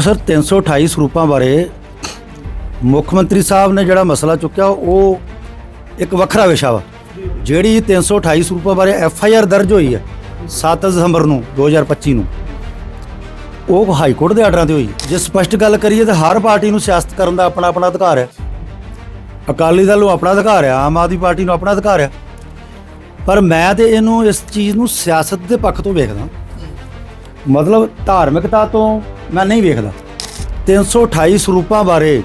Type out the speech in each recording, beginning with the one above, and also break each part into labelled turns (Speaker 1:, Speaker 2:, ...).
Speaker 1: Sir 328 ਸਰੂਪਾਂ ਬਾਰੇ ਮੁੱਖ ਮੰਤਰੀ ਸਾਹਿਬ ਨੇ ਜਿਹੜਾ ਮਸਲਾ ਚੁੱਕਿਆ, ਉਹ ਇੱਕ ਵੱਖਰਾ ਵਿਸ਼ਾ ਵਾ। ਜਿਹੜੀ 328 ਸਰੂਪਾਂ ਬਾਰੇ ਐਫ ਆਈ ਆਰ ਦਰਜ ਹੋਈ ਹੈ 7 ਦਸੰਬਰ ਨੂੰ 2025 ਨੂੰ, ਉਹ ਹਾਈ ਕੋਰਟ ਦੇ ਆਰਡਰਾਂ ਤੇ ਹੋਈ। ਜੇ ਸਪਸ਼ਟ ਗੱਲ ਕਰੀਏ ਤਾਂ ਹਰ ਪਾਰਟੀ ਨੂੰ ਸਿਆਸਤ ਕਰਨ ਦਾ ਆਪਣਾ ਆਪਣਾ ਅਧਿਕਾਰ ਹੈ। ਅਕਾਲੀ ਦਲ ਨੂੰ ਆਪਣਾ ਅਧਿਕਾਰ ਹੈ, ਆਮ ਆਦਮੀ ਪਾਰਟੀ ਨੂੰ ਆਪਣਾ ਅਧਿਕਾਰ ਹੈ। ਪਰ ਮੈਂ ਤੇ ਇਹਨੂੰ ਇਸ ਚੀਜ਼ ਨੂੰ ਸਿਆਸਤ ਦੇ ਪੱਖ ਤੋਂ ਵੇਖਦਾ। ਮਤਲਬ ਧਾਰਮਿਕਤਾ ਤੋਂ ਮੈਂ ਨਹੀਂ ਵੇਖਦਾ। 328 ਸਰੂਪਾਂ ਬਾਰੇ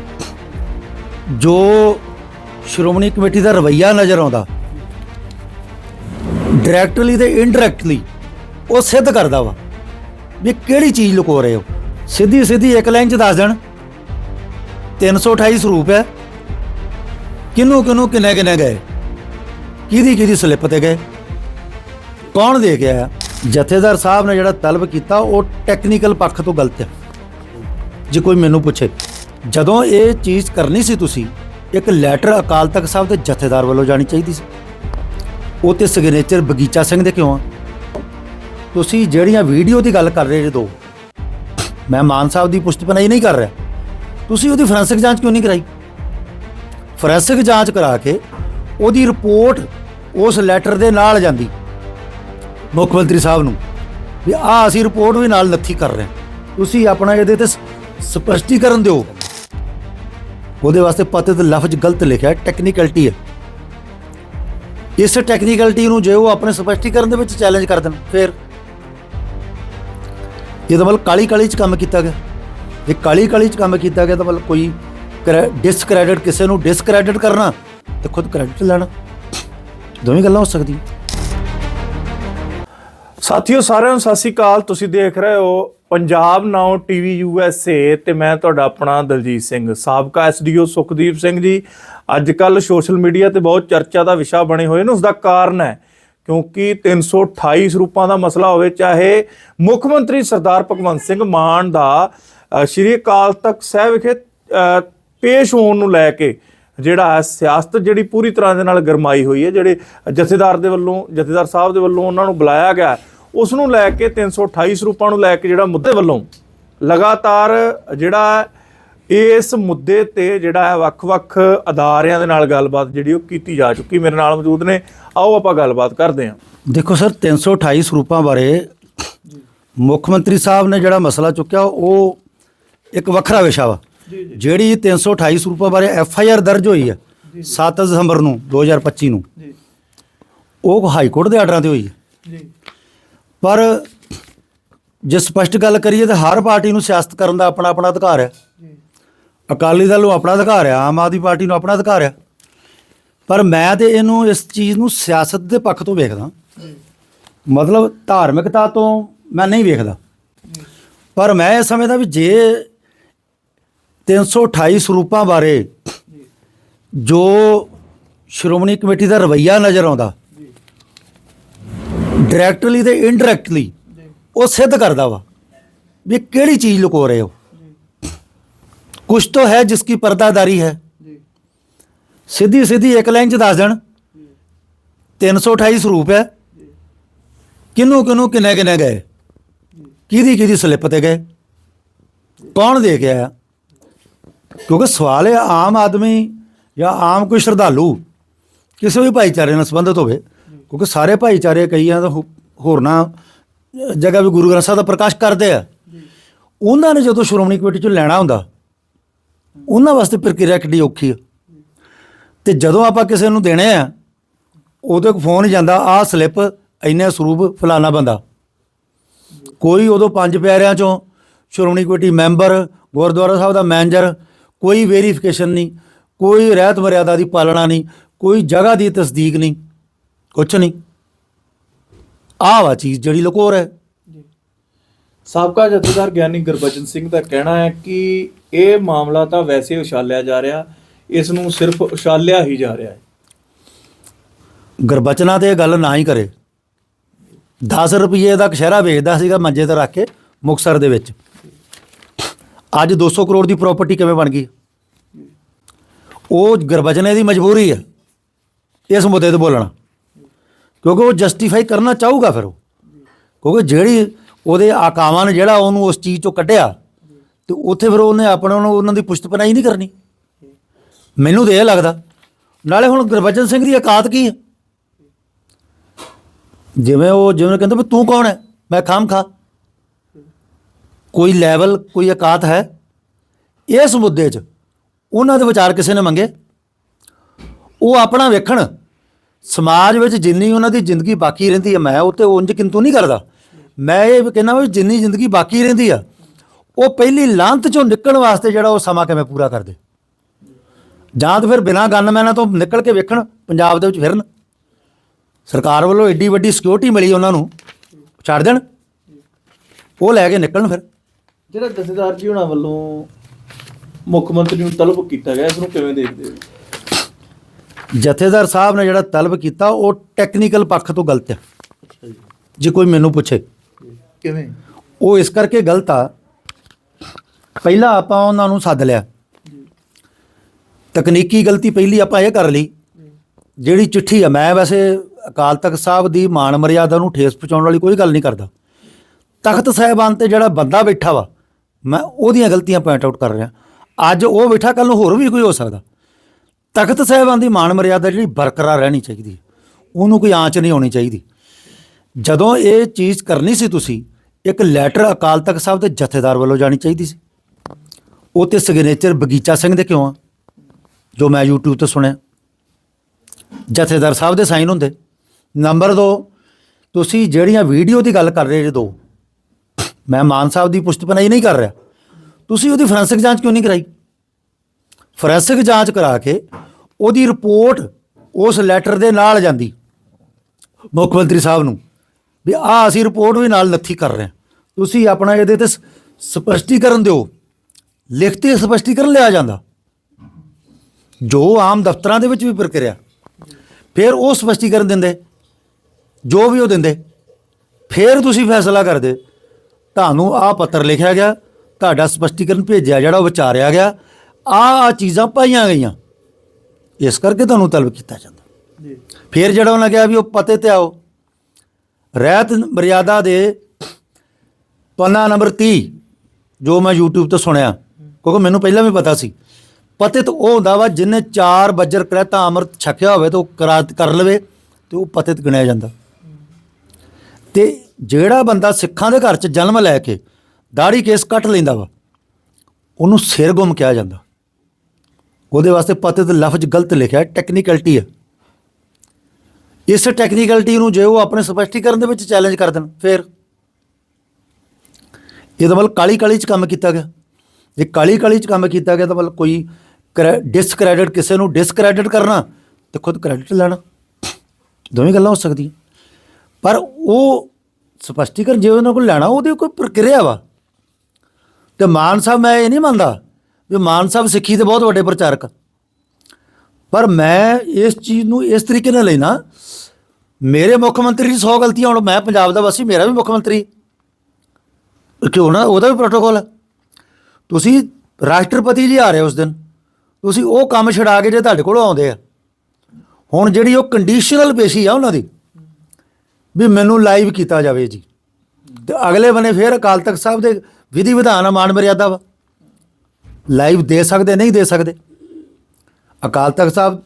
Speaker 1: ਜੋ ਸ਼੍ਰੋਮਣੀ ਕਮੇਟੀ ਦਾ ਰਵੱਈਆ ਨਜ਼ਰ ਆਉਂਦਾ ਡਾਇਰੈਕਟਲੀ ਤੇ ਇਨਡਾਇਰੈਕਟਲੀ ਉਹ ਸਿੱਧ ਕਰਦਾ ਵਾ ਵੀ ਕਿਹੜੀ ਚੀਜ਼ ਲੁਕੋ ਰਹੇ ਹੋ। ਸਿੱਧੀ ਸਿੱਧੀ ਇੱਕ ਲਾਈਨ ਚ ਦੱਸ ਦੇਣ 328 ਸਰੂਪ ਹੈ, ਕਿਹਨੂੰ ਕਿਹਨੂੰ ਕਿੰਨੇ ਕਿੰਨੇ ਗਏ, ਕਿਹਦੀ ਕਿਹਦੀ ਸਲਿੱਪ ਤੇ ਗਏ, ਕੌਣ ਦੇ ਕੇ ਜਥੇਦਾਰ ਸਾਹਿਬ ਨੇ ਜਿਹੜਾ ਤਲਬ ਕੀਤਾ ਉਹ ਟੈਕਨੀਕਲ ਪੱਖ ਤੋਂ ਗਲਤ ਹੈ। ਜੇ ਕੋਈ ਮੈਨੂੰ ਪੁੱਛੇ, ਜਦੋਂ ਇਹ ਚੀਜ਼ ਕਰਨੀ ਸੀ ਤੁਸੀਂ, ਇੱਕ ਲੈਟਰ ਅਕਾਲ ਤਖਤ ਸਾਹਿਬ ਦੇ ਜਥੇਦਾਰ ਵੱਲੋਂ ਜਾਣੀ ਚਾਹੀਦੀ ਸੀ? ਉਹ ਤੇ ਸਿਗਨੇਚਰ ਬਗੀਚਾ ਸਿੰਘ ਦੇ ਕਿਉਂ ਆ? ਤੁਸੀਂ ਜਿਹੜੀਆਂ ਵੀਡੀਓ ਦੀ ਗੱਲ ਕਰ ਰਹੇ ਜੇ ਦੋ, ਮੈਂ ਮਾਨ ਸਾਹਿਬ ਦੀ ਪੁਸ਼ਤਪਨਾਈ ਨਹੀਂ ਕਰ ਰਿਹਾ। ਤੁਸੀਂ ਉਹਦੀ ਫੋਰੈਂਸਿਕ ਜਾਂਚ ਕਿਉਂ ਨਹੀਂ ਕਰਾਈ? ਫੋਰੈਂਸਿਕ ਜਾਂਚ ਕਰਾ ਕੇ ਉਹਦੀ ਰਿਪੋਰਟ ਉਸ ਲੈਟਰ ਦੇ ਨਾਲ ਜਾਂਦੀ, ਮੁੱਖ ਮੰਤਰੀ ਸਾਹਿਬ ਨੂੰ, ਵੀ ਆ ਅਸੀਂ ਰਿਪੋਰਟ ਵੀ ਨਾਲ ਨੱਥੀ ਕਰ ਰਹੇ ਤੁਸੀਂ ਆਪਣਾ ਇਹਦੇ ਤੇ ਸ- ਸਪਸ਼ਟੀਕਰਨ ਦਿਓ। ਉਹਦੇ ਵਾਸਤੇ ਪਤੇ ਤੇ ਲਫ਼ਜ਼ ਗਲਤ ਲਿਖਿਆ ਟੈਕਨੀਕਲਿਟੀ ਹੈ। ਇਸ ਟੈਕਨੀਕਲਿਟੀ ਨੂੰ ਜੇ ਉਹ ਆਪਣੇ ਸਪਸ਼ਟੀਕਰਨ ਦੇ ਵਿੱਚ ਚੈਲੰਜ ਕਰ ਦੇਣ, ਫਿਰ ਇਹ ਤਾਂ ਮਤਲਬ ਕਾਲੀ ਕਾਲੀ ਚ ਕੰਮ ਕੀਤਾ ਗਿਆ। ਜੇ ਕਾਲੀ ਕਾਲੀ ਚ ਕੰਮ ਕੀਤਾ ਗਿਆ ਤਾਂ ਮਤਲਬ ਕੋਈ ਡਿਸਕ੍ਰੈਡਿਟ ਕਿਸੇ ਨੂੰ ਡਿਸਕ੍ਰੈਡਿਟ ਕਰਨਾ ਤੇ ਖੁਦ ਕ੍ਰੈਡਿਟ ਲੈਣਾ। ਦੋਵੇਂ ਗੱਲਾਂ ਹੋ ਸਕਦੀਆਂ।
Speaker 2: ਸਾਥੀਓ ਸਾਰਿਆਂ ਨੂੰ ਸਤਿ ਸ਼੍ਰੀ ਅਕਾਲ। ਤੁਸੀਂ ਦੇਖ ਰਹੇ ਹੋ ਪੰਜਾਬ ਨਾਓ ਟੀਵੀ ਯੂਐਸਏ ਤੇ ਮੈਂ ਤੁਹਾਡਾ ਆਪਣਾ ਦਲਜੀਤ ਸਿੰਘ, ਸਾਬਕਾ ਐਸਡੀਓ ਸੁਖਦੀਪ ਸਿੰਘ ਜੀ। ਅੱਜ ਕੱਲ ਸੋਸ਼ਲ ਮੀਡੀਆ ਤੇ ਬਹੁਤ ਚਰਚਾ ਦਾ ਵਿਸ਼ਾ ਬਣੇ ਹੋਏ ਨੇ ਉਸ ਦਾ ਕਾਰਨ ਹੈ ਕਿਉਂਕਿ 328 ਸਰੂਪਾਂ ਦਾ ਮਸਲਾ ਹੋਵੇ, ਚਾਹੇ ਮੁੱਖ ਮੰਤਰੀ ਸਰਦਾਰ ਭਗਵੰਤ ਸਿੰਘ ਮਾਨ ਦਾ ਸ਼੍ਰੀ ਅਕਾਲ ਤਖਤ ਸਾਹਿਬ ਵਿਖੇ ਪੇਸ਼ ਹੋਣ ਨੂੰ ਲੈ ਕੇ ਜਿਹੜਾ ਸਿਆਸਤ ਜਿਹੜੀ ਪੂਰੀ ਤਰ੍ਹਾਂ ਦੇ ਨਾਲ ਗਰਮਾਈ ਹੋਈ ਹੈ, ਜਿਹੜੇ ਜਥੇਦਾਰ ਦੇ ਵੱਲੋਂ, ਜਥੇਦਾਰ ਸਾਹਿਬ ਦੇ ਵੱਲੋਂ ਉਹਨਾਂ ਨੂੰ ਬੁਲਾਇਆ ਗਿਆ। ਉਸ ਨੂੰ ਲੈ ਕੇ 328 ਸਰੂਪਾਂ ਨੂੰ ਲੈ ਕੇ ਜਿਹੜਾ ਮੁੱਦੇ ਵੱਲੋਂ ਲਗਾਤਾਰ ਜਿਹੜਾ ਇਸ ਮੁੱਦੇ ਤੇ ਜਿਹੜਾ ਹੈ ਵੱਖ-ਵੱਖ ਅਦਾਰਿਆਂ ਦੇ ਨਾਲ ਗੱਲਬਾਤ ਜਿਹੜੀ ਉਹ ਕੀਤੀ ਜਾ ਚੁੱਕੀ ਮੇਰੇ ਨਾਲ ਮੌਜੂਦ ਨੇ। ਆਓ ਆਪਾਂ ਗੱਲਬਾਤ ਕਰਦੇ ਹਾਂ।
Speaker 1: ਦੇਖੋ ਸਰ 328 ਸਰੂਪਾਂ ਬਾਰੇ ਮੁੱਖ ਮੰਤਰੀ ਸਾਹਿਬ ਨੇ ਜਿਹੜਾ ਮਸਲਾ ਚੁੱਕਿਆ ਉਹ ਇੱਕ ਵੱਖਰਾ ਵਿਸ਼ਾ ਵਾ। ਜਿਹੜੀ 328 ਸਰੂਪਾਂ ਬਾਰੇ ਐਫ ਆਈ ਆਰ ਦਰਜ ਹੋਈ ਹੈ 7 ਦਸੰਬਰ ਨੂੰ 2025 ਨੂੰ ਉਹ ਹਾਈ ਕੋਰਟ ਦੇ ਆਰਡਰਾਂ ਤੇ ਹੋਈ ਹੈ। ਪਰ ਜੇ ਸਪਸ਼ਟ ਗੱਲ ਕਰੀਏ ਤਾਂ ਹਰ ਪਾਰਟੀ ਨੂੰ ਸਿਆਸਤ ਕਰਨ ਦਾ ਆਪਣਾ ਆਪਣਾ ਅਧਿਕਾਰ ਹੈ। ਅਕਾਲੀ ਦਲ ਨੂੰ ਆਪਣਾ ਅਧਿਕਾਰ ਹੈ ਆਮ ਆਦਮੀ ਪਾਰਟੀ ਨੂੰ ਆਪਣਾ ਅਧਿਕਾਰ ਹੈ। ਪਰ ਮੈਂ ਤੇ ਇਹਨੂੰ ਇਸ ਚੀਜ਼ ਨੂੰ ਸਿਆਸਤ ਦੇ ਪੱਖ ਤੋਂ ਵੇਖਦਾ। ਮਤਲਬ ਧਾਰਮਿਕਤਾ ਤੋਂ ਮੈਂ ਨਹੀਂ ਵੇਖਦਾ। ਪਰ ਮੈਂ ਇਹ ਸਮਝਦਾ ਵੀ ਜੇ 328 ਸਰੂਪਾਂ ਬਾਰੇ ਜੋ ਸ਼੍ਰੋਮਣੀ ਕਮੇਟੀ ਦਾ ਰਵੱਈਆ ਨਜ਼ਰ ਆਉਂਦਾ ਡਾਇਰੈਕਟਲੀ ਤੇ ਇਨਡਾਇਰੈਕਟਲੀ ਉਹ ਸਿੱਧ ਕਰਦਾ ਵਾ ਵੀ ਕਿਹੜੀ ਚੀਜ਼ ਲੁਕੋ ਰਹੇ ਹੋ। ਕੁਝ ਤਾਂ ਹੈ ਜਿਸ ਕੀ ਪਰਦਾਦਾਰੀ ਹੈ। ਸਿੱਧੀ ਸਿੱਧੀ ਇੱਕ ਲਾਈਨ ਚ ਦੱਸ ਦੇਣ। 328 ਸਰੂਪ ਹੈ। ਕਿਹਨੂੰ ਕਿਹਨੂੰ ਕਿੰਨੇ ਕਿੰਨੇ ਗਏ। ਕਿਹਦੀ ਕਿਹਦੀ ਸਲਿੱਪ ਤੇ ਗਏ। ਕੌਣ ਦੇ ਕੇ ਆਇਆ। ਕਿਉਂਕਿ ਸਵਾਲ ਹੈ ਆਮ ਆਦਮੀ ਜਾਂ ਆਮ ਕੋਈ ਸ਼ਰਧਾਲੂ ਕਿਸੇ ਵੀ ਭਾਈਚਾਰੇ ਨਾਲ ਸੰਬੰਧਿਤ ਹੋਵੇ। ਕਿਉਂਕਿ ਸਾਰੇ ਭਾਈਚਾਰੇ ਕਈਆਂ ਦਾ ਹੋ- ਹੋਰਨਾਂ ਜਗ੍ਹਾ ਵੀ ਗੁਰੂ ਗ੍ਰੰਥ ਸਾਹਿਬ ਦਾ ਪ੍ਰਕਾਸ਼ ਕਰਦੇ ਆ। ਉਹਨਾਂ ਨੇ ਜਦੋਂ ਸ਼੍ਰੋਮਣੀ ਕਮੇਟੀ ਚੋਂ ਲੈਣਾ ਹੁੰਦਾ, ਉਹਨਾਂ ਵਾਸਤੇ ਪ੍ਰਕਿਰਿਆ ਕਿੱਡੀ ਔਖੀ ਆ। ਤੇ ਜਦੋਂ ਆਪਾਂ ਕਿਸੇ ਨੂੰ ਦੇਣੇ ਆ ਉਦੋਂ ਕੋ ਫੋਨ ਜਾਂਦਾ, ਆਹ ਸਲਿੱਪ, ਇੰਨੇ ਸਰੂਪ ਫਲਾਣਾ ਬੰਦਾ। ਕੋਈ ਉਦੋਂ ਪੰਜ ਪਿਆਰਿਆਂ ਚੋਂ ਸ਼੍ਰੋਮਣੀ ਕਮੇਟੀ ਮੈਂਬਰ, ਗੁਰਦੁਆਰਾ ਸਾਹਿਬ ਦਾ ਮੈਨੇਜਰ, ਕੋਈ ਵੈਰੀਫਿਕੇਸ਼ਨ ਨਹੀਂ, ਕੋਈ ਰਹਿਤ ਮਰਿਆਦਾ ਦੀ ਪਾਲਣਾ ਨਹੀਂ, ਕੋਈ ਜਗ੍ਹਾ ਦੀ ਤਸਦੀਕ ਨਹੀਂ ਕੁਛ ਨਹੀਂ ਆਹ ਵਾ ਚੀਜ਼ ਜਿਹੜੀ ਲੁਕੋ ਹੈ।
Speaker 2: ਸਾਬਕਾ ਜਥੇਦਾਰ ਗਿਆਨੀ ਗੁਰਬਚਨ ਸਿੰਘ ਦਾ ਕਹਿਣਾ ਹੈ ਕਿ ਇਹ ਮਾਮਲਾ ਤਾਂ ਵੈਸੇ ਉਛਾਲਿਆ ਜਾ ਰਿਹਾ ਇਸ ਨੂੰ ਸਿਰਫ ਉਛਾਲਿਆ ਹੀ ਜਾ ਰਿਹਾ ਹੈ।
Speaker 1: ਗੁਰਬਚਨਾਂ ਤੇ ਇਹ ਗੱਲ ਨਾ ਹੀ ਕਰੇ। 10 ਰੁਪਏ ਦਾ ਕਸ਼ਹਿਰਾ ਵੇਚਦਾ ਸੀਗਾ ਮੰਜੇ ਤੇ ਰੱਖ ਕੇ ਮੁਕਸਰ ਦੇ ਵਿੱਚ। ਅੱਜ 200 ਕਰੋੜ ਦੀ ਪ੍ਰਾਪਰਟੀ ਕਿਵੇਂ ਬਣ ਗਈ? ਉਹ ਗੁਰਬਚਨੇ ਦੀ ਮਜਬੂਰੀ ਹੈ ਇਸ ਮੁੱਦੇ ਤੇ ਬੋਲਣਾ। ਕਿਉਂਕਿ ਉਹ ਜਸਟੀਫਾਈ ਕਰਨਾ ਚਾਹੂਗਾ ਫਿਰ ਉਹ। ਕਿਉਂਕਿ ਜਿਹੜੀ ਉਹਦੇ ਆਕਾਵਾਂ ਨੇ ਜਿਹੜਾ ਉਹਨੂੰ ਉਸ ਚੀਜ਼ ਚੋਂ ਕੱਢਿਆ, ਤੇ ਉੱਥੇ ਫਿਰ ਉਹਨੇ ਆਪਣਾ ਨੂੰ ਉਹਨਾਂ ਦੀ ਪੁਸ਼ਤਪਨਾਹੀ ਨਹੀਂ ਕਰਨੀ। ਮੈਨੂੰ ਤੇ ਇਹ ਲੱਗਦਾ। ਨਾਲੇ ਹੁਣ ਗੁਰਬਚਨ ਸਿੰਘ ਦੀ ਔਕਾਤ ਕੀ ਹੈ? ਜਿਵੇਂ ਉਹ ਜਿਵੇਂ ਕਹਿੰਦਾ ਵੀ ਤੂੰ ਕੌਣ ਹੈ? ਮੈਂ ਖਾਮ ਖਾ। ਕੋਈ ਲੈਵਲ ਕੋਈ ਔਕਾਤ ਹੈ? ਇਸ ਮੁੱਦੇ 'ਚ ਉਹਨਾਂ ਦੇ ਵਿਚਾਰ ਕਿਸੇ ਨੇ ਮੰਗੇ? ਉਹ ਆਪਣਾ ਵੇਖਣ। ਸਮਾਜ ਵਿੱਚ ਜਿੰਨੀ ਉਹਨਾਂ ਦੀ ਜ਼ਿੰਦਗੀ ਬਾਕੀ ਰਹਿੰਦੀ ਹੈ ਮੈਂ ਉਹ ਤੇ ਉਂਝ ਕਿੰਤੂ ਨਹੀਂ ਕਰਦਾ। ਮੈਂ ਇਹ ਕਹਿੰਦਾ ਵੀ ਜਿੰਨੀ ਜ਼ਿੰਦਗੀ ਬਾਕੀ ਰਹਿੰਦੀ ਆ, ਉਹ ਪਹਿਲੀ ਲਾਂਤ ਚੋਂ ਨਿਕਲਣ ਵਾਸਤੇ ਜਿਹੜਾ ਉਹ ਸਮਾਂ ਕਿਵੇਂ ਪੂਰਾ ਕਰਦੇ। ਜਾਂ ਤਾਂ ਫਿਰ ਬਿਨਾਂ ਗਨਮੈਨਾਂ ਤੋਂ ਨਿਕਲ ਕੇ ਵੇਖਣ, ਪੰਜਾਬ ਦੇ ਵਿੱਚ ਫਿਰਨ। ਸਰਕਾਰ ਵੱਲੋਂ ਏਡੀ ਵੱਡੀ ਸਿਕਿਉਰਿਟੀ ਮਿਲੀ ਉਹਨਾਂ ਨੂੰ, ਛੱਡ ਦੇਣ। ਉਹ ਲੈ ਕੇ ਨਿਕਲਣ ਫਿਰ।
Speaker 2: ਜਿਹੜਾ ਜਥੇਦਾਰ ਜੀ ਉਹਨਾਂ ਵੱਲੋਂ ਮੁੱਖ ਮੰਤਰੀ ਨੂੰ ਤਲਬ ਕੀਤਾ ਗਿਆ, ਇਸ ਨੂੰ ਕਿਵੇਂ ਦੇਖਦੇ ਹੋ?
Speaker 1: ਜਥੇਦਾਰ ਸਾਹਿਬ ਨੇ ਜਿਹੜਾ ਤਲਬ ਕੀਤਾ ਉਹ ਟੈਕਨੀਕਲ ਪੱਖ ਤੋਂ ਗਲਤ ਹੈ।
Speaker 2: ਜੀ।
Speaker 1: ਕੋਈ ਮੈਨੂੰ ਪੁੱਛੇ।
Speaker 2: ਕਿਵੇਂ?
Speaker 1: ਉਹ ਇਸ ਕਰਕੇ ਗਲਤ ਆ। ਪਹਿਲਾਂ ਆਪਾਂ ਉਹਨਾਂ ਨੂੰ ਸੱਦ ਲਿਆ। ਤਕਨੀਕੀ ਗਲਤੀ ਪਹਿਲੀ ਆਪਾਂ ਇਹ ਕਰ ਲਈ। ਜਿਹੜੀ ਚਿੱਠੀ ਆ ਮੈਂ ਵੈਸੇ ਅਕਾਲ ਤਖਤ ਸਾਹਿਬ ਦੀ ਮਾਣ ਮਰਿਆਦਾ ਨੂੰ ਠੇਸ ਪਹੁੰਚਾਉਣ ਵਾਲੀ ਕੋਈ ਗੱਲ ਨਹੀਂ ਕਰਦਾ। ਤਖਤ ਸਾਹਿਬਾਨ ਤੇ ਜਿਹੜਾ ਬੰਦਾ ਬੈਠਾ ਵਾ ਮੈਂ ਉਹਦੀਆਂ ਗਲਤੀਆਂ ਪੁਆਇੰਟ ਆਊਟ ਕਰ ਰਿਹਾ। ਅੱਜ ਉਹ ਬੈਠਾ ਕੱਲ ਨੂੰ ਹੋਰ ਵੀ ਕੋਈ ਹੋ ਸਕਦਾ। ਤਖਤ ਸਾਹਿਬਾਨ ਦੀ ਮਾਣ ਮਰਿਆਦਾ ਜਿਹੜੀ ਬਰਕਰਾਰ ਰਹਿਣੀ ਚਾਹੀਦੀ ਉਹਨੂੰ ਕੋਈ ਆਂਚ ਨਹੀਂ ਹੋਣੀ ਚਾਹੀਦੀ। ਜਦੋਂ ਇਹ ਚੀਜ਼ ਕਰਨੀ ਸੀ ਤੁਸੀਂ, ਇੱਕ ਲੈਟਰ ਅਕਾਲ ਤਖਤ ਸਾਹਿਬ ਦੇ ਜਥੇਦਾਰ ਵੱਲੋਂ ਜਾਣੀ ਚਾਹੀਦੀ ਸੀ। ਉਹ ਤੇ ਸਿਗਨੇਚਰ ਬਗੀਚਾ ਸਿੰਘ ਦੇ ਕਿਉਂ ਆ? ਜੋ ਮੈਂ YouTube ਤੇ ਸੁਣਿਆ। ਜਥੇਦਾਰ ਸਾਹਿਬ ਦੇ ਸਾਈਨ ਹੁੰਦੇ। ਨੰਬਰ 2 ਤੁਸੀਂ ਜਿਹੜੀਆਂ ਵੀਡੀਓ ਦੀ ਗੱਲ ਕਰ ਰਹੇ ਜੇ ਦੋ, ਮੈਂ ਮਾਨ ਸਾਹਿਬ ਦੀ ਪੁਸ਼ਤਪਨਾਈ ਨਹੀਂ ਕਰ ਰਿਹਾ। ਤੁਸੀਂ ਉਹਦੀ ਫੋਰੈਂਸਿਕ ਜਾਂਚ ਕਿਉਂ ਨਹੀਂ ਕਰਾਈ? ਫੋਰੈਂਸਿਕ ਜਾਂਚ ਕਰਾ ਕੇ ਉਹਦੀ ਰਿਪੋਰਟ ਉਸ ਲੈਟਰ ਦੇ ਨਾਲ ਜਾਂਦੀ, ਮੁੱਖ ਮੰਤਰੀ ਸਾਹਿਬ ਨੂੰ, ਵੀ ਆ ਅਸੀਂ ਰਿਪੋਰਟ ਵੀ ਨਾਲ ਨੱਥੀ ਕਰ ਰਹੇ ਹਾਂ। ਤੁਸੀਂ ਆਪਣਾ ਇਹਦੇ ਤੇ ਸ- ਸਪਸ਼ਟੀਕਰਨ ਦਿਓ ਲਿਖਤੀ ਸਪਸ਼ਟੀਕਰਨ ਲਿਆ ਜਾਂਦਾ। ਜੋ ਆਮ ਦਫ਼ਤਰਾਂ ਦੇ ਵਿੱਚ ਵੀ ਪ੍ਰਕਿਰਿਆ, ਫਿਰ ਉਹ ਸਪਸ਼ਟੀਕਰਨ ਦਿੰਦੇ, ਜੋ ਵੀ ਉਹ ਦਿੰਦੇ, ਫਿਰ ਤੁਸੀਂ ਫੈਸਲਾ ਕਰਦੇ, ਤੁਹਾਨੂੰ ਆ ਪੱਤਰ ਲਿਖਿਆ ਗਿਆ, ਤੁਹਾਡਾ ਸਪਸ਼ਟੀਕਰਨ ਭੇਜਿਆ ਜਿਹੜਾ ਉਹ ਵਿਚਾਰਿਆ ਗਿਆ ਆ ਆ ਚੀਜ਼ਾਂ ਪਾਈਆਂ ਗਈਆਂ। ਇਸ ਕਰਕੇ ਤੁਹਾਨੂੰ ਤਲਬ ਕੀਤਾ ਜਾਂਦਾ।
Speaker 2: ਜੀ।
Speaker 1: ਫਿਰ ਜਿਹੜਾ ਉਹਨਾਂ ਕਿਹਾ ਵੀ ਉਹ ਪਤੇ ਤੇ ਆਓ। ਰਹਿਤ ਮਰਿਆਦਾ ਦੇ ਪੰਨਾ ਨੰਬਰ 30 ਜੋ ਮੈਂ YouTube ਤੋਂ ਸੁਣਿਆ ਕਿਉਂਕਿ ਮੈਨੂੰ ਪਹਿਲਾਂ ਵੀ ਪਤਾ ਸੀ। ਪਤਿਤ ਉਹ ਹੁੰਦਾ ਵਾ ਜਿਹਨੇ ਚਾਰ ਬੱਜਰ ਕ੍ਰਹਿਤਾ ਅੰਮ੍ਰਿਤ ਛਕਿਆ ਹੋਵੇ ਤਾਂ ਉਹ ਕਰਾ ਕਰ ਲਵੇ ਤੇ ਉਹ ਪਤਿਤ ਗਿਣਿਆ ਜਾਂਦਾ। ਤੇ ਜਿਹੜਾ ਬੰਦਾ ਸਿੱਖਾਂ ਦੇ ਘਰ 'ਚ ਜਨਮ ਲੈ ਕੇ ਦਾੜੀ ਕੇਸ ਕੱਟ ਲੈਂਦਾ ਵਾ ਉਹਨੂੰ ਸਿਰ ਗੁੰਮ ਕਿਹਾ ਜਾਂਦਾ। ਉਹਦੇ ਵਾਸਤੇ ਪਤਿਤ ਲਫ਼ਜ਼ ਗਲਤ ਲਿਖਿਆ ਟੈਕਨੀਕਲਿਟੀ ਹੈ ਇਸ ਟੈਕਨੀਕਲਿਟੀ ਨੂੰ ਜੇ ਉਹ ਆਪਣੇ ਸਪਸ਼ਟੀਕਰਨ ਦੇ ਵਿੱਚ ਚੈਲੰਜ ਕਰ ਦੇਣ, ਫਿਰ। ਇਹਦਾ ਮਤਲਬ ਕਾਲੀ ਕਾਲੀ ਚ ਕੰਮ ਕੀਤਾ ਗਿਆ। ਜੇ ਕਾਲੀ ਕਾਲੀ ਚ ਕੰਮ ਕੀਤਾ ਗਿਆ ਤਾਂ ਮਤਲਬ ਕੋਈ ਡਿਸਕ੍ਰੈਡਿਟ ਕਿਸੇ ਨੂੰ ਡਿਸਕ੍ਰੈਡਿਟ ਕਰਨਾ ਤੇ ਖੁਦ ਕ੍ਰੈਡਿਟ ਲੈਣਾ। ਦੋਵੇਂ ਗੱਲਾਂ ਹੋ ਸਕਦੀਆਂ। ਪਰ ਉਹ ਸਪਸ਼ਟੀਕਰਨ ਜੇ ਉਹਨਾਂ ਕੋਲ ਲੈਣਾ, ਉਹਦੀ ਕੋਈ ਪ੍ਰਕਿਰਿਆ ਵਾ। ਤੇ ਮਾਨ ਸਾਹਿਬ ਮੈਂ ਇਹ ਨਹੀਂ ਮੰਨਦਾ ਵੀ ਮਾਨ ਸਾਹਿਬ ਸਿੱਖੀ ਦੇ ਬਹੁਤ ਵੱਡੇ ਪ੍ਰਚਾਰਕ ਪਰ ਮੈਂ ਇਸ ਚੀਜ਼ ਨੂੰ ਇਸ ਤਰੀਕੇ ਨਾਲ ਲੈਣਾ, ਮੇਰੇ ਮੁੱਖ ਮੰਤਰੀ ਦੀ 100 ਗਲਤੀਆਂ, ਹੁਣ ਮੈਂ ਪੰਜਾਬ ਦਾ ਵਾਸੀ, ਮੇਰਾ ਵੀ ਮੁੱਖ ਮੰਤਰੀ। ਕਿਉਂ ਨਾ? ਉਹਦਾ ਵੀ ਪ੍ਰੋਟੋਕਾਲ ਹੈ ਤੁਸੀਂ ਰਾਸ਼ਟਰਪਤੀ ਜੀ ਆ ਰਹੇ ਉਸ ਦਿਨ। ਤੁਸੀਂ ਉਹ ਕੰਮ ਛਡਾ ਕੇ ਜੇ ਤੁਹਾਡੇ ਕੋਲ ਆਉਂਦੇ ਆ। ਹੁਣ ਜਿਹੜੀ ਉਹ ਕੰਡੀਸ਼ਨਲ ਪੇਸ਼ੀ ਆ ਉਹਨਾਂ ਦੀ, ਵੀ ਮੈਨੂੰ ਲਾਈਵ ਕੀਤਾ ਜਾਵੇ ਜੀ। ਤੇ ਅਗਲੇ ਬਨੇ ਫਿਰ ਅਕਾਲ ਤਖਤ ਸਾਹਿਬ ਦੇ ਵਿਧੀ ਵਿਧਾਨ ਆ, ਮਾਨ ਮਰਿਆਦਾ ਵਾ। ਲਾਈਵ ਦੇ ਸਕਦੇ, ਨਹੀਂ ਦੇ ਸਕਦੇ। ਅਕਾਲ ਤਖਤ ਸਾਹਿਬ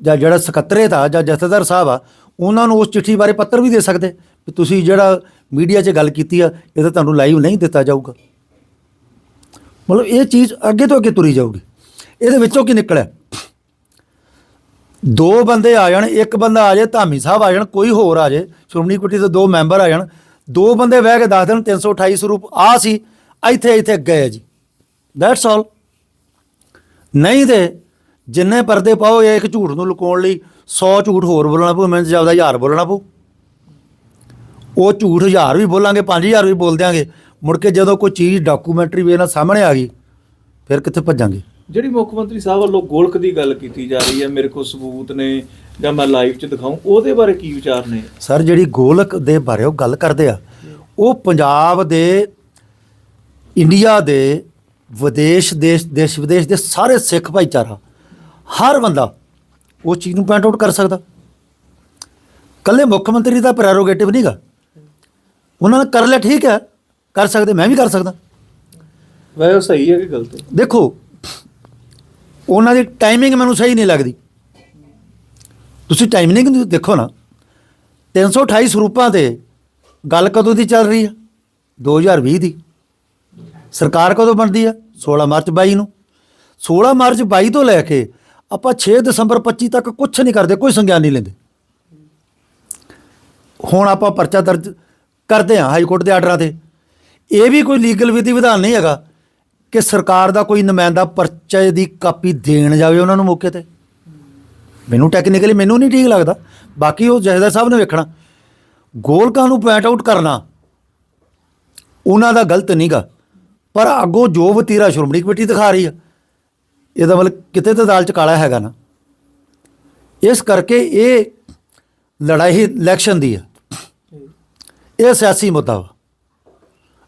Speaker 1: ਜਾਂ ਜਿਹੜਾ ਸਕੱਤਰੇਤ ਆ ਜਾਂ ਜਥੇਦਾਰ ਸਾਹਿਬ ਆ, ਉਹਨਾਂ ਨੂੰ ਉਸ ਚਿੱਠੀ ਬਾਰੇ ਪੱਤਰ ਵੀ ਦੇ ਸਕਦੇ। ਵੀ ਤੁਸੀਂ ਜਿਹੜਾ ਮੀਡੀਆ 'ਚ ਗੱਲ ਕੀਤੀ ਆ, ਇਹ ਤਾਂ ਤੁਹਾਨੂੰ ਲਾਈਵ ਨਹੀਂ ਦਿੱਤਾ ਜਾਊਗਾ। ਮਤਲਬ ਇਹ ਚੀਜ਼ ਅੱਗੇ ਤੋਂ ਅੱਗੇ ਤੁਰੀ ਜਾਊਗੀ। ਇਹਦੇ ਵਿੱਚੋਂ ਕੀ ਨਿਕਲਿਆ? ਦੋ ਬੰਦੇ ਆ ਜਾਣ, ਇੱਕ ਬੰਦਾ ਆ ਜਾਏ, ਧਾਮੀ ਸਾਹਿਬ ਆ ਜਾਣ, ਕੋਈ ਹੋਰ ਆ ਜਾਏ, ਸ਼੍ਰੋਮਣੀ ਕਮੇਟੀ ਦੇ ਦੋ ਮੈਂਬਰ ਆ ਜਾਣ, ਦੋ ਬੰਦੇ ਬਹਿ ਕੇ ਦੱਸ ਦੇਣ 328 ਸਰੂਪ ਆ ਸੀ ਇੱਥੇ ਇੱਥੇ ਗਏ ਜੀ। ਦੈਟਸ ਆਲ ਨਹੀਂ ਤੇ ਜਿੰਨੇ ਪਰਦੇ ਪਾਓ ਇਹ ਇੱਕ ਝੂਠ ਨੂੰ ਲੁਕਾਉਣ ਲਈ 100 ਝੂਠ ਹੋਰ ਬੋਲਣਾ ਪਊ ਮੈਨੂੰ ਜ਼ਿਆਦਾ ਹਜ਼ਾਰ ਬੋਲਣਾ ਪਊ। ਉਹ ਝੂਠ ਹਜ਼ਾਰ ਵੀ ਬੋਲਾਂਗੇ 5000 ਵੀ ਬੋਲ ਦਿਆਂਗੇ। ਮੁੜ ਕੇ ਜਦੋਂ ਕੋਈ ਚੀਜ਼ ਡਾਕੂਮੈਂਟਰੀ ਵੇ ਨਾਲ ਸਾਹਮਣੇ ਆ ਗਈ ਫਿਰ ਕਿੱਥੇ ਭੱਜਾਂਗੇ?
Speaker 2: ਜਿਹੜੀ ਮੁੱਖ ਮੰਤਰੀ ਸਾਹਿਬ ਵੱਲੋਂ ਗੋਲਕ ਦੀ ਗੱਲ ਕੀਤੀ ਜਾ ਰਹੀ ਹੈ ਮੇਰੇ ਕੋਲ ਸਬੂਤ ਨੇ ਜਾਂ ਮੈਂ ਲਾਈਵ 'ਚ ਦਿਖਾਉਂ ਉਹਦੇ ਬਾਰੇ ਕੀ ਵਿਚਾਰ ਨੇ?
Speaker 1: ਸਰ ਜਿਹੜੀ ਗੋਲਕ ਦੇ ਬਾਰੇ ਉਹ ਗੱਲ ਕਰਦੇ ਆ। ਉਹ ਪੰਜਾਬ ਦੇ ਇੰਡੀਆ ਦੇ ਵਿਦੇਸ਼ ਦੇਸ਼ ਦੇਸ਼ ਵਿਦੇਸ਼ ਦੇ ਸਾਰੇ ਸਿੱਖ ਭਾਈਚਾਰਾ ਹਰ ਬੰਦਾ ਉਹ ਚੀਜ਼ ਨੂੰ ਪੁਆਇੰਟ ਆਊਟ ਕਰ ਸਕਦਾ। ਕੱਲੇ ਮੁੱਖ ਮੰਤਰੀ ਦਾ ਪ੍ਰੈਰੋਗੇਟਿਵ ਨਹੀਂਗਾ ਉਹਨਾਂ ਨੇ ਕਰ ਲਿਆ ਠੀਕ ਹੈ ਕਰ ਸਕਦੇ ਮੈਂ ਵੀ ਕਰ ਸਕਦਾ।
Speaker 2: ਵੈਸੇ ਉਹ ਸਹੀ ਹੈ ਕਿ ਗਲਤ ਹੈ?
Speaker 1: ਦੇਖੋ ਉਹਨਾਂ ਦੀ ਟਾਈਮਿੰਗ ਮੈਨੂੰ ਸਹੀ ਨਹੀਂ ਲੱਗਦੀ। ਤੁਸੀਂ ਟਾਈਮਿੰਗ ਨੂੰ ਦੇਖੋ ਨਾ 328 ਸਰੂਪਾਂ ਤੇ ਗੱਲ ਕਦੋਂ ਦੀ ਚੱਲ ਰਹੀ ਹੈ? 2020 ਦੀ। ਸਰਕਾਰ ਕਦੋਂ ਬਣਦੀ ਆ? 16 ਮਾਰਚ 22 ਨੂੰ। 16 ਮਾਰਚ 22 ਤੋਂ ਲੈ ਕੇ ਆਪਾਂ 6 ਦਸੰਬਰ 25 ਤੱਕ ਕੁਝ ਨਹੀਂ ਕਰਦੇ, ਕੋਈ ਸੰਗਿਆਨ ਨਹੀਂ ਲੈਂਦੇ। ਹੁਣ ਆਪਾਂ ਪਰਚਾ ਦਰਜ ਕਰਦੇ ਹਾਂ ਹਾਈ ਕੋਰਟ ਦੇ ਆਰਡਰਾਂ ਤੇ। ਇਹ ਵੀ ਕੋਈ ਲੀਗਲ ਵਿਧੀ ਵਿਧਾਨ ਨਹੀਂ ਹੈਗਾ ਕਿ ਸਰਕਾਰ ਦਾ ਕੋਈ ਨੁਮਾਇੰਦਾ ਪਰਚੇ ਦੀ ਕਾਪੀ ਦੇਣ ਜਾਵੇ ਉਹਨਾਂ ਨੂੰ ਮੌਕੇ ਤੇ। ਮੈਨੂੰ ਟੈਕਨੀਕਲੀ ਮੈਨੂੰ ਨਹੀਂ ਠੀਕ ਲੱਗਦਾ। ਬਾਕੀ ਉਹ ਜਹੇਦਾਰ ਸਾਹਿਬ ਨੇ ਵੇਖਣਾ। ਗੋਲਕਾਂ ਨੂੰ ਪੁਆਇੰਟ ਆਊਟ ਕਰਨਾ। ਉਹਨਾਂ ਦਾ ਗਲਤ ਨਹੀਂਗਾ ਪਰ ਅੱਗੋਂ ਜੋ ਵਤੀਰਾ ਸ਼੍ਰੋਮਣੀ ਕਮੇਟੀ ਦਿਖਾ ਰਹੀ ਆ, ਇਹਦਾ ਮਤਲਬ ਕਿਤੇ ਤਾਂ ਦਾਲ ਚ ਕਾਲਾ ਹੈਗਾ ਨਾ। ਇਸ ਕਰਕੇ ਇਹ ਲੜਾਈ ਇਲੈਕਸ਼ਨ ਦੀ ਆ। ਇਹ ਸਿਆਸੀ ਮੁੱਦਾ ਵਾ।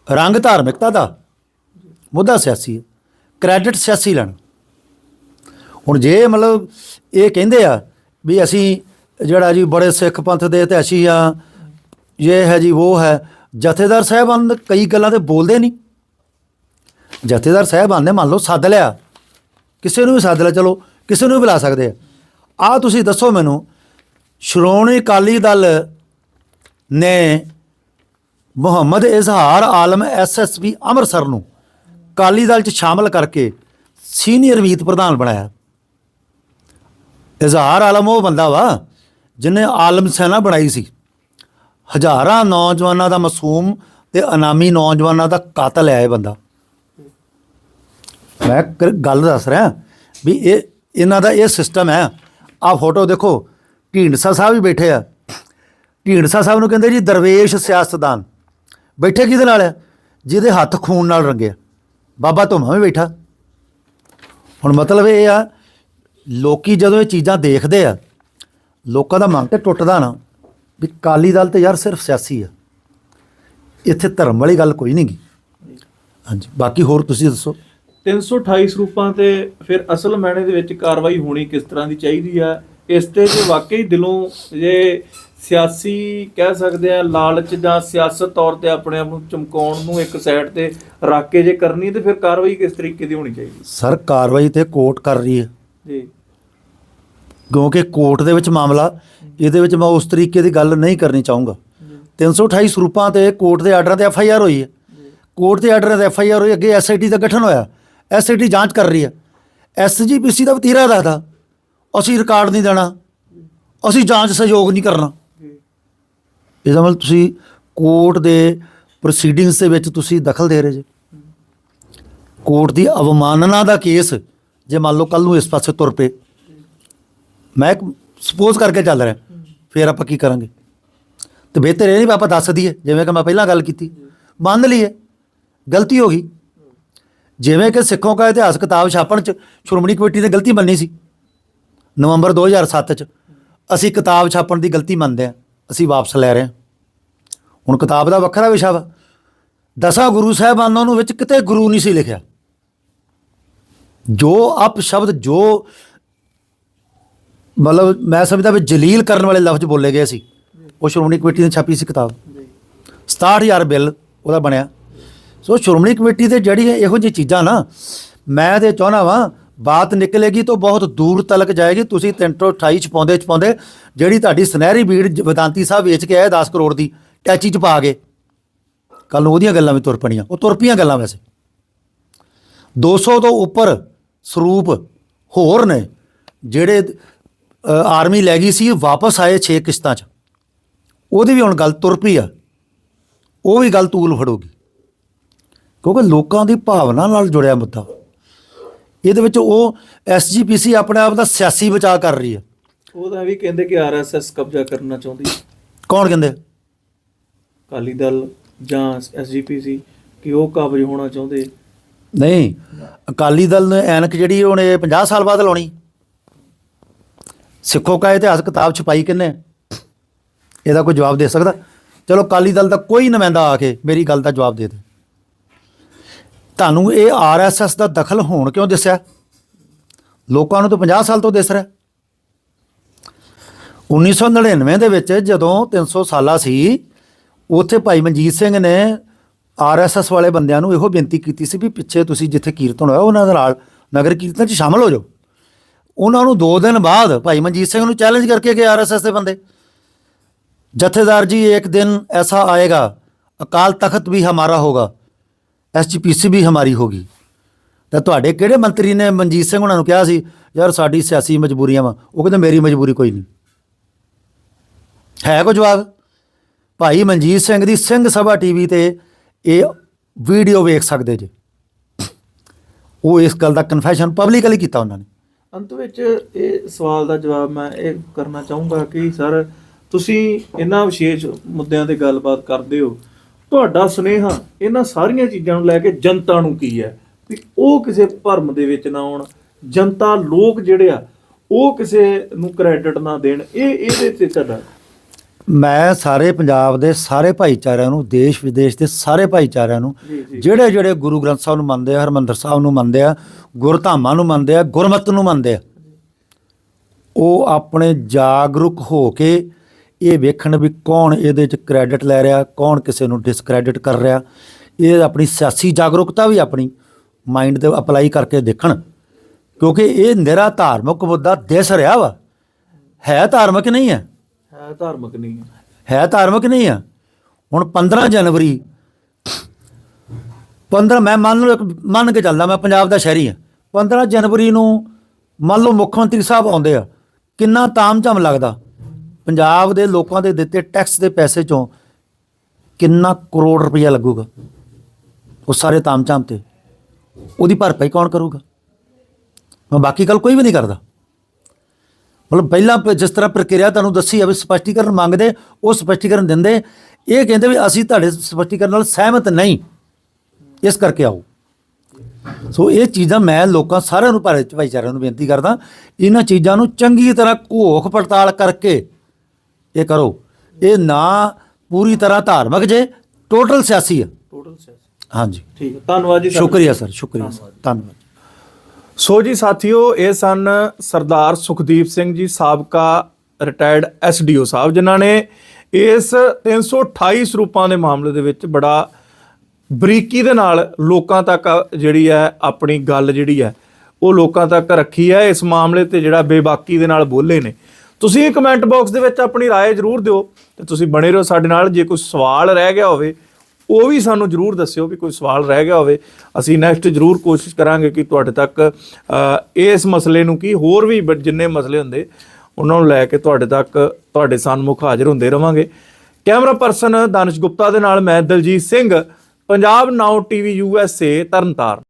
Speaker 1: ਰੰਗ ਧਾਰਮਿਕਤਾ ਦਾ ਮੁੱਦਾ ਸਿਆਸੀ ਹੈ ਕ੍ਰੈਡਿਟ ਸਿਆਸੀ ਲੈਣ। ਹੁਣ ਜੇ ਮਤਲਬ ਇਹ ਕਹਿੰਦੇ ਆ ਵੀ ਅਸੀਂ ਜਿਹੜਾ ਜੀ ਬੜੇ ਸਿੱਖ ਪੰਥ ਦੇ ਇਤਿਹਾਸੀ ਆ, ਇਹ ਹੈ ਜੀ, ਉਹ ਹੈ, ਜਥੇਦਾਰ ਸਾਹਿਬਾਨ ਕਈ ਗੱਲਾਂ ਤੇ ਬੋਲਦੇ ਨਹੀਂ। ਜਥੇਦਾਰ ਸਾਹਿਬਾਨ ਨੇ ਮੰਨ ਲਓ ਸੱਦ ਲਿਆ। ਕਿਸੇ ਨੂੰ ਵੀ ਸੱਦ ਲਿਆ, ਚਲੋ, ਕਿਸੇ ਨੂੰ ਵੀ ਬੁਲਾ ਸਕਦੇ ਆ। ਆ ਤੁਸੀਂ ਦੱਸੋ ਮੈਨੂੰ, ਸ਼੍ਰੋਮਣੀ ਅਕਾਲੀ ਦਲ ਨੇ ਮੁਹੰਮਦ ਇਜ਼ਹਾਰ ਆਲਮ ਐਸਐਸਪੀ ਅੰਮ੍ਰਿਤਸਰ ਨੂੰ ਅਕਾਲੀ ਦਲ ਚ ਸ਼ਾਮਲ ਕਰਕੇ ਸੀਨੀਅਰ ਮੀਤ ਪ੍ਰਧਾਨ ਬਣਾਇਆ। ਇਜ਼ਹਾਰ ਆਲਮ ਉਹ ਬੰਦਾ ਵਾ ਜਿਹਨੇ ਆਲਮ ਸੈਨਾ ਬਣਾਈ ਸੀ। ਹਜ਼ਾਰਾਂ ਨੌਜਵਾਨਾਂ ਦਾ ਮਾਸੂਮ ਤੇ ਅਨਾਮੀ ਨੌਜਵਾਨਾਂ ਦਾ ਕਾਤਲ ਹੈ ਇਹ ਬੰਦਾ। ਮੈਂ ਗੱਲ ਦੱਸ ਰਿਹਾ ਵੀ ਇਹ, ਇਹਨਾਂ ਦਾ ਇਹ ਸਿਸਟਮ ਹੈ। ਆ ਫੋਟੋ ਦੇਖੋ, ਢੀਂਡਸਾ ਸਾਹਿਬ ਵੀ ਬੈਠੇ ਆ। ਢੀਂਡਸਾ ਸਾਹਿਬ ਨੂੰ ਕਹਿੰਦੇ ਜੀ ਦਰਵੇਸ਼ ਸਿਆਸਤਦਾਨ। ਬੈਠੇ ਕਿਹਦੇ ਨਾਲ ਆ? ਜਿਹਦੇ ਹੱਥ ਖੂਨ ਨਾਲ ਰੰਗੇ ਆ। ਬਾਬਾ ਧੁਮਾ ਵੀ ਬੈਠਾ। ਹੁਣ ਮਤਲਬ ਇਹ ਆ, ਲੋਕੀ ਜਦੋਂ ਇਹ ਚੀਜ਼ਾਂ ਦੇਖਦੇ ਆ, ਲੋਕਾਂ ਦਾ ਮਨ ਤੇ ਟੁੱਟਦਾ ਨਾ ਵੀ ਕਾਲੀ ਦਲ ਤੇ ਯਾਰ ਸਿਰਫ ਸਿਆਸੀ ਆ। ਇੱਥੇ ਧਰਮ ਵਾਲੀ ਗੱਲ ਕੋਈ ਨਹੀਂ ਨਹੀਂਗੀ ਹਾਂਜੀ, ਬਾਕੀ ਹੋਰ ਤੁਸੀਂ ਦੱਸੋ।
Speaker 2: 328 ਸਰੂਪਾਂ ਤੇ ਫਿਰ ਅਸਲ ਮਾਇਨੇ ਦੇ ਵਿੱਚ ਕਾਰਵਾਈ ਹੋਣੀ ਕਿਸ ਤਰ੍ਹਾਂ ਦੀ ਚਾਹੀਦੀ ਆ? ਇਸ ਤੇ ਜੇ ਵਾਕਈ ਦਿਲੋਂ ਜੇ ਸਿਆਸੀ ਕਹਿ ਸਕਦੇ ਆ ਲਾਲਚ ਜਾਂ ਸਿਆਸਤ ਤੌਰ ਤੇ ਆਪਣੇ ਆਪ ਨੂੰ ਚਮਕਾਉਣ ਨੂੰ ਇੱਕ ਸਾਈਡ ਤੇ ਰੱਖ ਕੇ ਜੇ ਕਰਨੀ ਤੇ ਫਿਰ ਕਾਰਵਾਈ ਕਿਸ ਤਰੀਕੇ ਦੀ ਹੋਣੀ ਚਾਹੀਦੀ?
Speaker 1: ਸਰ ਕਾਰਵਾਈ ਤੇ ਕੋਰਟ ਕਰ ਰਹੀ ਹੈ।
Speaker 2: ਜੀ।
Speaker 1: ਕਿਉਂਕਿ ਕੋਰਟ ਦੇ ਵਿੱਚ ਮਾਮਲਾ ਇਹਦੇ ਵਿੱਚ ਮੈਂ ਉਸ ਤਰੀਕੇ ਦੀ ਗੱਲ ਨਹੀਂ ਕਰਨੀ ਚਾਹੂੰਗਾ। 328 ਸਰੂਪਾਂ ਤੇ ਕੋਰਟ ਦੇ ਆਰਡਰਾਂ ਤੇ ਐਫ ਆਈ ਆਰ ਹੋਈ ਹੈ। ਕੋਰਟ ਦੇ ਆਰਡਰਾਂ ਤੇ ਐਫ ਆਈ ਆਰ ਹੋਈ ਅੱਗੇ ਐਸ ਆਈ ਟੀ ਦਾ ਗਠਨ ਹੋਇਆ। ਐਸ ਆਈ ਟੀ ਜਾਂਚ ਕਰ ਰਹੀ ਹੈ। ਐਸ ਜੀ ਪੀ ਸੀ ਦਾ ਵਤੀਰਾ ਦੱਸਦਾ, ਅਸੀਂ ਰਿਕਾਰਡ ਨਹੀਂ ਦੇਣਾ, ਅਸੀਂ ਜਾਂਚ ਸਹਿਯੋਗ ਨਹੀਂ ਕਰਨਾ। ਇਹਦਾ ਮਤਲਬ ਤੁਸੀਂ ਕੋਰਟ ਦੇ ਪ੍ਰੋਸੀਡਿੰਗਸ ਦੇ ਵਿੱਚ ਤੁਸੀਂ ਦਖਲ ਦੇ ਰਹੇ ਜੇ। ਕੋਰਟ ਦੀ ਅਵਮਾਨਨਾ ਦਾ ਕੇਸ, ਜੇ ਮੰਨ ਲਓ ਕੱਲ ਨੂੰ ਇਸ ਪਾਸੇ ਤੁਰ ਪਏ। ਮੈਂ ਸਪੋਜ਼ ਕਰਕੇ ਚੱਲ ਰਿਹਾ, ਫਿਰ ਆਪਾਂ ਕੀ ਕਰਾਂਗੇ? ਤੇ ਬਿਹਤਰ ਇਹ ਨਹੀਂ ਵੀ ਆਪਾਂ ਦੱਸ ਦਈਏ, ਜਿਵੇਂ ਕਿ ਮੈਂ ਪਹਿਲਾਂ ਗੱਲ ਕੀਤੀ। ਮੰਨ ਲਈਏ, ਗਲਤੀ ਹੋ ਗਈ। ਜਿਵੇਂ ਕਿ ਸਿੱਖੋਂ ਕਾ ਇਤਿਹਾਸ ਕਿਤਾਬ ਛਾਪਣ ਚ ਸ਼੍ਰੋਮਣੀ ਕਮੇਟੀ ਨੇ ਗਲਤੀ ਮੰਨੀ ਸੀ। ਨਵੰਬਰ 2007 ਚ ਅਸੀਂ ਕਿਤਾਬ ਛਾਪਣ ਦੀ ਗਲਤੀ ਮੰਨਦੇ ਹਾਂ। ਅਸੀਂ ਵਾਪਸ ਲੈ ਰਹੇ ਹਾਂ। ਹੁਣ ਕਿਤਾਬ ਦਾ ਵੱਖਰਾ ਵਿਸ਼ਾ ਵਾ। ਦਸਾਂ ਗੁਰੂ ਸਾਹਿਬਾਨਾਂ ਨੂੰ ਵਿੱਚ ਕਿਤੇ ਗੁਰੂ ਨਹੀਂ ਸੀ ਲਿਖਿਆ। ਜੋ ਅਪ ਸ਼ਬਦ ਜੋ ਮਤਲਬ ਮੈਂ ਸਮਝਦਾ ਵੀ ਜਲੀਲ ਕਰਨ ਵਾਲੇ ਲਫ਼ਜ਼ ਬੋਲੇ ਗਏ ਸੀ। ਉਹ ਸ਼੍ਰੋਮਣੀ ਕਮੇਟੀ ਨੇ ਛਾਪੀ ਸੀ ਕਿਤਾਬ। 67000 ਬਿੱਲ ਉਹਦਾ ਬਣਿਆ। ਸੋ ਸ਼੍ਰੋਮਣੀ ਕਮੇਟੀ ਦੇ ਜਿਹੜੀ ਇਹੋ ਜਿਹੀ ਚੀਜ਼ਾਂ ਨਾ, ਮੈਂ ਤੇ ਚਾਹਨਾ ਵਾਂ, ਬਾਤ ਨਿਕਲੇਗੀ ਤਾਂ ਬਹੁਤ ਦੂਰ ਤੱਕ ਜਾਏਗੀ। ਤੁਸੀਂ 328 ਚ ਪਾਉਂਦੇ ਚ ਪਾਉਂਦੇ ਜਿਹੜੀ ਤੁਹਾਡੀ ਸੁਨਹਿਰੀ ਬੀੜ ਜ- ਵਿਦਾਂਤੀ ਸਾਹਿਬ ਵੇਚ ਕੇ ਆਏ 10 ਕਰੋੜ ਦੀ, ਟੈਚੀ ਚ ਪਾ ਕੇ। ਕੱਲ ਨੂੰ ਉਹਦੀਆਂ ਗੱਲਾਂ ਵੀ ਤੁਰ ਪਣੀਆਂ, ਉਹ ਤੁਰ ਪਈਆਂ ਗੱਲਾਂ ਵੈਸੇ। 200 ਤੋਂ ਉੱਪਰ ਸਰੂਪ ਹੋਰ ਨੇ, ਜਿਹੜੇ ਆਰਮੀ ਲੈ ਗਈ ਸੀ, ਵਾਪਸ ਆਏ 6 ਕਿਸ਼ਤਾਂ 'ਚ। ਉਹਦੀ ਵੀ ਹੁਣ ਗੱਲ ਤੁਰ ਪਈ ਆ। ਉਹ ਵੀ ਗੱਲ ਤੂਲ ਫੜੋਗੀ। ਕਿਉਂਕਿ ਲੋਕਾਂ ਦੀ ਭਾਵਨਾ ਨਾਲ ਜੁੜਿਆ ਮੁੱਦਾ। ਇਹਦੇ ਵਿੱਚ ਉਹ ਐਸਜੀਪੀਸੀ ਆਪਣੇ ਆਪ ਦਾ ਸਿਆਸੀ ਬਚਾਅ ਕਰ ਰਹੀ ਹੈ।
Speaker 2: ਉਹ ਤਾਂ ਵੀ ਕਹਿੰਦੇ ਕਿ ਆਰਐਸਐਸ ਕਬਜ਼ਾ ਕਰਨਾ ਚਾਹੁੰਦੀ।
Speaker 1: ਕੌਣ ਕਹਿੰਦੇ?
Speaker 2: ਅਕਾਲੀ ਦਲ ਜਾਂ ਐਸਜੀਪੀਸੀ ਕਿ ਉਹ ਕਬਜ਼ ਹੋਣਾ ਚਾਹੁੰਦੇ?
Speaker 1: ਨਹੀਂ ਅਕਾਲੀ ਦਲ ਨੇ ਐਨਕ ਜਿਹੜੀ ਉਹਨੇ 50 ਸਾਲ ਬਾਅਦ ਲਾਉਣੀ। ਸਿੱਖੋ ਕਾ ਇਤਿਹਾਸ ਕਿਤਾਬ ਛਪਾਈ ਕਿੰਨੇ? ਇਹਦਾ ਕੋਈ ਜਵਾਬ ਦੇ ਸਕਦਾ? ਚਲੋ ਅਕਾਲੀ ਦਲ ਦਾ ਕੋਈ ਨੁਮਾਇੰਦਾ ਆ ਕੇ ਮੇਰੀ ਗੱਲ ਦਾ ਜਵਾਬ ਦੇ ਦੇ। ਤੁਹਾਨੂੰ ਇਹ ਆਰਐਸਐਸ ਦਾ ਦਖਲ ਹੋਣ ਕਿਉਂ ਦਿਸਿਆ? ਲੋਕਾਂ ਨੂੰ ਤਾਂ 50 ਸਾਲ ਤੋਂ ਦਿਸ ਰਿਹਾ। 1999 ਦੇ ਵਿੱਚ ਜਦੋਂ 300 ਸਾਲਾ ਸੀ, ਉੱਥੇ ਭਾਈ ਮਨਜੀਤ ਸਿੰਘ ਨੇ ਆਰਐਸਐਸ ਵਾਲੇ ਬੰਦਿਆਂ ਨੂੰ ਇਹੋ ਬੇਨਤੀ ਕੀਤੀ ਸੀ ਵੀ ਪਿੱਛੇ ਤੁਸੀਂ ਜਿੱਥੇ ਕੀਰਤਨ ਹੋਇਆ, ਉਹਨਾਂ ਦੇ ਨਾਲ ਨਗਰ ਕੀਰਤਨ 'ਚ ਸ਼ਾਮਲ ਹੋ ਜਾਓ। ਉਹਨਾਂ ਨੂੰ 2 ਦਿਨ ਬਾਅਦ ਭਾਈ ਮਨਜੀਤ ਸਿੰਘ ਨੂੰ ਚੈਲੰਜ ਕਰਕੇ ਕਿ ਆਰਐਸਐਸ ਦੇ ਬੰਦੇ। ਜਥੇਦਾਰ ਜੀ, ਇੱਕ ਦਿਨ ਐਸਾ ਆਏਗਾ, ਅਕਾਲ ਤਖਤ ਵੀ ਹਮਾਰਾ ਹੋਗਾ। ਐਸਜੀਪੀਸੀ ਵੀ ਹਮਾਰੀ ਹੋਗੀ ਤਾਂ ਤੁਹਾਡੇ ਕਿਹੜੇ ਮੰਤਰੀ ਨੇ ਮਨਜੀਤ ਸਿੰਘ ਉਹਨਾਂ ਨੂੰ ਕਿਹਾ ਸੀ, ਯਾਰ ਸਾਡੀ ਸਿਆਸੀ ਮਜਬੂਰੀਆਂ ਵਾ, ਉਹ ਕਹਿੰਦੇ ਮੇਰੀ ਮਜਬੂਰੀ ਕੋਈ ਨਹੀਂ। ਹੈ ਕੋ ਜਵਾਬ? ਭਾਈ ਮਨਜੀਤ ਸਿੰਘ ਦੀ ਸਿੰਘ ਸਭਾ ਟੀਵੀ ਤੇ ਇਹ ਵੀਡੀਓ ਵੇਖ ਸਕਦੇ ਜੇ। ਉਹ ਇਸ ਗੱਲ ਦਾ ਕਨਫੈਸ਼ਨ ਪਬਲਿਕਲੀ ਕੀਤਾ ਉਹਨਾਂ ਨੇ।
Speaker 2: ਅੰਤ ਵਿੱਚ ਇਹ ਸਵਾਲ ਦਾ ਜਵਾਬ ਮੈਂ ਇਹ ਕਰਨਾ ਚਾਹੂੰਗਾ ਕਿ, ਸਰ, ਤੁਸੀਂ ਇਹਨਾਂ ਵਿਸ਼ੇਸ਼ ਮੁੱਦਿਆਂ ਤੇ ਗੱਲਬਾਤ ਕਰਦੇ ਹੋ। ਤੁਹਾਡਾ ਸੁਨੇਹਾ ਇਹਨਾਂ ਸਾਰੀਆਂ ਚੀਜ਼ਾਂ ਨੂੰ ਲੈ ਕੇ ਜਨਤਾ ਨੂੰ ਕੀ ਹੈ? ਵੀ ਉਹ ਕਿਸੇ ਭਰਮ ਦੇ ਵਿੱਚ ਨਾ ਆਉਣ। ਜਨਤਾ ਲੋਕ ਜਿਹੜੇ ਆ ਉਹ ਕਿਸੇ ਨੂੰ ਕ੍ਰੈਡਿਟ ਨਾ ਦੇਣ। ਇਹ ਇਹਦੇ ਤੇ ਤੁਹਾਡਾ
Speaker 1: ਮੈਂ ਸਾਰੇ ਪੰਜਾਬ ਦੇ ਸਾਰੇ ਭਾਈਚਾਰਿਆਂ ਨੂੰ ਦੇਸ਼ ਵਿਦੇਸ਼ ਦੇ ਸਾਰੇ ਭਾਈਚਾਰਿਆਂ ਨੂੰ। ਜਿਹੜੇ ਜਿਹੜੇ ਗੁਰੂ ਗ੍ਰੰਥ ਸਾਹਿਬ ਨੂੰ ਮੰਨਦੇ ਆ ਹਰਮੰਦਰ ਸਾਹਿਬ ਨੂੰ ਮੰਨਦੇ ਆ ਗੁਰਧਾਮਾਂ ਨੂੰ ਮੰਨਦੇ ਆ ਗੁਰਮਤ ਨੂੰ ਮੰਨਦੇ ਆ ਉਹ ਆਪਣੇ ਜਾਗਰੂਕ ਹੋ ਕੇ ਇਹ ਵੇਖਣ ਵੀ ਕੌਣ ਇਹਦੇ ਚ ਕ੍ਰੈਡਿਟ ਲੈ ਰਿਹਾ ਕੌਣ ਕਿਸੇ ਨੂੰ ਡਿਸਕ੍ਰੈਡਿਟ ਕਰ ਰਿਹਾ। ਇਹ ਆਪਣੀ ਸਿਆਸੀ ਜਾਗਰੂਕਤਾ ਵੀ ਆਪਣੀ ਮਾਈਂਡ ਤੇ ਅਪਲਾਈ ਕਰਕੇ ਦੇਖਣ ਕਿਉਂਕਿ ਇਹ ਨਿਰਾ ਧਾਰਮਿਕ ਮੁੱਦਾ ਦਿਸ ਰਿਹਾ ਵਾ। ਹੈ ਧਾਰਮਿਕ ਨਹੀਂ ਹੈ?
Speaker 2: ਹੈ ਧਾਰਮਿਕ ਨਹੀਂ ਹੈ।
Speaker 1: ਹੈ ਧਾਰਮਿਕ ਨਹੀਂ ਆ ਹੁਣ 15 ਜਨਵਰੀ 15 ਮੈਂ ਮੰਨ ਲਓ ਇੱਕ ਮੰਨ ਕੇ ਚੱਲਦਾ ਮੈਂ ਪੰਜਾਬ ਦਾ ਸ਼ਹਿਰੀ ਆ 15 ਜਨਵਰੀ ਨੂੰ ਮੰਨ ਲਓ ਮੁੱਖ ਮੰਤਰੀ ਸਾਹਿਬ ਆਉਂਦੇ ਆ ਕਿੰਨਾ ਤਾਮਝਾਮ ਲੱਗਦਾ। ਪੰਜਾਬ ਦੇ ਲੋਕਾਂ ਦੇ ਦਿੱਤੇ ਟੈਕਸ ਦੇ ਪੈਸੇ ਚੋਂ ਕਿੰਨਾ ਕਰੋੜ ਰੁਪਈਆ ਲੱਗੂਗਾ? ਉਹ ਸਾਰੇ ਤਾਮਝਾਮ ਤੇ। ਉਹਦੀ ਭਰਪਾਈ ਕੌਣ ਕਰੂਗਾ? ਮੈਂ ਬਾਕੀ ਗੱਲ ਕੋਈ ਵੀ ਨਹੀਂ ਕਰਦਾ। ਮਤਲਬ ਪਹਿਲਾਂ ਪ- ਜਿਸ ਤਰ੍ਹਾਂ ਪ੍ਰਕਿਰਿਆ ਤੁਹਾਨੂੰ ਦੱਸੀ ਆ ਵੀ ਸਪਸ਼ਟੀਕਰਨ ਮੰਗਦੇ, ਉਹ ਸਪਸ਼ਟੀਕਰਨ ਦਿੰਦੇ, ਇਹ ਕਹਿੰਦੇ ਵੀ ਅਸੀਂ ਤੁਹਾਡੇ ਸਪਸ਼ਟੀਕਰਨ ਨਾਲ ਸਹਿਮਤ ਨਹੀਂ। ਇਸ ਕਰਕੇ ਆਓ। ਸੋ ਇਹ ਚੀਜ਼ਾਂ ਮੈਂ ਲੋਕਾਂ ਸਾਰਿਆਂ ਨੂੰ ਭਾਰਤ ਭਾਈਚਾਰਿਆਂ ਨੂੰ ਬੇਨਤੀ ਕਰਦਾ, ਇਹਨਾਂ ਚੀਜ਼ਾਂ ਨੂੰ ਚੰਗੀ ਤਰ੍ਹਾਂ ਘੋਖ ਪੜਤਾਲ ਕਰਕੇ ਇਹ ਕਰੋ। ਇਹ ਨਾ ਪੂਰੀ ਤਰ੍ਹਾਂ ਧਾਰਮਿਕ ਜੇ ਟੋਟਲ ਸਿਆਸੀ ਆ।
Speaker 2: ਟੋਟਲ ਸਿਆਸੀ।
Speaker 1: ਹਾਂਜੀ।
Speaker 2: ਠੀਕ ਹੈ। ਧੰਨਵਾਦ ਜੀ
Speaker 1: ਸ਼ੁਕਰੀਆ ਸਰ। ਸ਼ੁਕਰੀਆ। ਸਰ ਧੰਨਵਾਦ।
Speaker 2: ਸੋ ਜੀ ਸਾਥੀਓ ਇਹ ਸਨ ਸਰਦਾਰ ਸੁਖਦੀਪ ਸਿੰਘ ਜੀ ਸਾਬਕਾ ਰਿਟਾਇਰਡ ਐਸਡੀਓ ਸਾਹਿਬ ਜਿਨ੍ਹਾਂ ਨੇ ਇਸ 328 ਸਰੂਪਾਂ ਦੇ ਮਾਮਲੇ ਦੇ ਵਿੱਚ ਬੜਾ ਬਰੀਕੀ ਦੇ ਨਾਲ ਲੋਕਾਂ ਤੱਕ ਜਿਹੜੀ ਹੈ ਆਪਣੀ ਗੱਲ ਜਿਹੜੀ ਹੈ ਉਹ ਲੋਕਾਂ ਤੱਕ ਰੱਖੀ ਹੈ। ਇਸ ਮਾਮਲੇ ਤੇ ਜਿਹੜਾ ਬੇਬਾਕੀ ਦੇ ਨਾਲ ਬੋਲੇ ਨੇ। ਤੁਸੀਂ ਕਮੈਂਟ ਬਾਕਸ ਦੇ ਵਿੱਚ ਆਪਣੀ رائے ਜ਼ਰੂਰ ਦਿਓ ਤੇ ਤੁਸੀਂ ਬਣੇ ਰਹੋ ਸਾਡੇ ਨਾਲ ਜੇ ਕੋਈ ਸਵਾਲ ਰਹਿ ਗਿਆ ਹੋਵੇ ਉਹ ਵੀ ਸਾਨੂੰ ਜਰੂਰ ਦੱਸਿਓ ਵੀ ਕੋਈ ਸਵਾਲ ਰਹਿ ਗਿਆ ਹੋਵੇ ਅਸੀਂ ਨੈਕਸਟ ਜਰੂਰ ਕੋਸ਼ਿਸ਼ ਕਰਾਂਗੇ ਕਿ ਤੁਹਾਡੇ ਤੱਕ ਅ, ਇਸ ਮਸਲੇ ਨੂੰ ਕੀ ਹੋਰ ਵੀ ਬ- ਜਿੰਨੇ ਮਸਲੇ ਹੁੰਦੇ ਉਹਨਾਂ ਨੂੰ ਲੈ ਕੇ ਤੁਹਾਡੇ ਤੱਕ ਤੁਹਾਡੇ ਸਨਮੁਖ ਹਾਜ਼ਰ ਹੁੰਦੇ ਰਵਾਂਗੇ ਕੈਮਰਾ ਪਰਸਨ ਦਾਨਿਸ਼ ਗੁਪਤਾ ਦੇ ਨਾਲ ਮੈਂ Daljit Singh Punjab now TV USA Tarn Taran